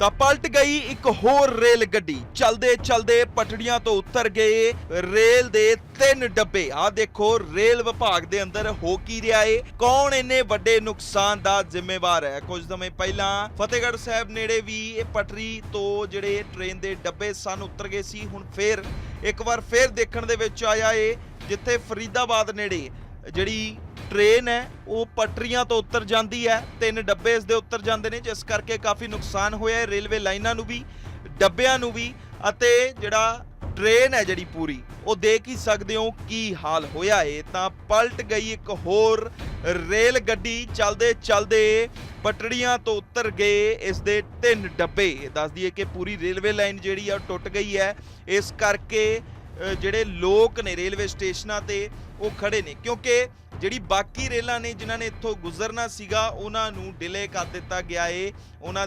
ਤਾਂ ਪਲਟ ਗਈ ਇੱਕ ਹੋਰ ਰੇਲ ਗੱਡੀ। ਚਲਦੇ ਚਲਦੇ ਪਟੜੀਆਂ ਤੋਂ ਉਤਰ ਗਏ ਰੇਲ ਦੇ ਤਿੰਨ ਡੱਬੇ। ਆਹ ਦੇਖੋ, ਰੇਲ ਵਿਭਾਗ ਦੇ ਅੰਦਰ ਹੋ ਕੀ ਰਿਹਾ ਏ? ਕੌਣ ਇੰਨੇ ਵੱਡੇ ਨੁਕਸਾਨ ਦਾ ਜ਼ਿੰਮੇਵਾਰ ਹੈ? ਕੁਝ ਸਮੇਂ ਪਹਿਲਾਂ ਫਤਿਹਗੜ੍ਹ ਸਾਹਿਬ ਨੇੜੇ ਵੀ ਇਹ ਪਟਰੀ ਤੋਂ ਜਿਹੜੇ ਟ੍ਰੇਨ ਦੇ ਡੱਬੇ ਸਨ, ਉਤਰ ਗਏ ਸੀ। ਹੁਣ ਫੇਰ ਇੱਕ ਵਾਰ ਫੇਰ ਦੇਖਣ ਦੇ ਵਿੱਚ ਆਇਆ ਏ, ਜਿੱਥੇ ਫਰੀਦਾਬਾਦ ਨੇੜੇ ਜਿਹੜੀ ਟ੍ਰੇਨ ਹੈ, ਉਹ ਪਟਰੀਆਂ ਤੋਂ ਉਤਰ ਜਾਂਦੀ ਹੈ। ਤਿੰਨ ਡੱਬੇ ਇਸ ਦੇ ਉਤਰ ਜਾਂਦੇ ਨੇ, ਜਿਸ ਕਰਕੇ ਕਾਫੀ ਨੁਕਸਾਨ ਹੋਇਆ ਹੈ। ਰੇਲਵੇ ਲਾਈਨਾਂ ਨੂੰ ਵੀ, ਡੱਬਿਆਂ ਨੂੰ ਵੀ ਅਤੇ ਜਿਹੜਾ ਟ੍ਰੇਨ ਹੈ ਜਿਹੜੀ ਪੂਰੀ, ਉਹ ਦੇਖ ਹੀ ਸਕਦੇ ਹੋ ਕੀ ਹਾਲ ਹੋਇਆ ਏ ਤਾਂ ਪਲਟ ਗਈ ਇੱਕ ਹੋਰ ਰੇਲ ਗੱਡੀ, ਚਲਦੇ ਚਲਦੇ ਪਟੜੀਆਂ ਤੋਂ ਉੱਤਰ ਗਏ ਇਸ ਦੇ ਤਿੰਨ ਡੱਬੇ। ਦੱਸ ਦਈਏ ਕਿ ਪੂਰੀ ਰੇਲਵੇ ਲਾਈਨ ਜਿਹੜੀ ਆ, ਉਹ ਟੁੱਟ ਗਈ ਹੈ। ਇਸ ਕਰਕੇ ਜਿਹੜੇ ਲੋਕ ਨੇ ਰੇਲਵੇ ਸਟੇਸ਼ਨਾਂ ਤੇ, ਉਹ ਖੜੇ ਨੇ। ਕਿਉਂਕਿ ਜਿਹੜੀ ਬਾਕੀ ਰੇਲਾਂ ਨੇ, ਜਿਨ੍ਹਾਂ ਨੇ ਇੱਥੋਂ ਗੁਜ਼ਰਨਾ ਸੀਗਾ, ਉਹਨਾਂ ਨੂੰ ਡਿਲੇ ਕਰ ਦਿੱਤਾ ਗਿਆ ਏ। ਉਹਨਾਂ ਦੇ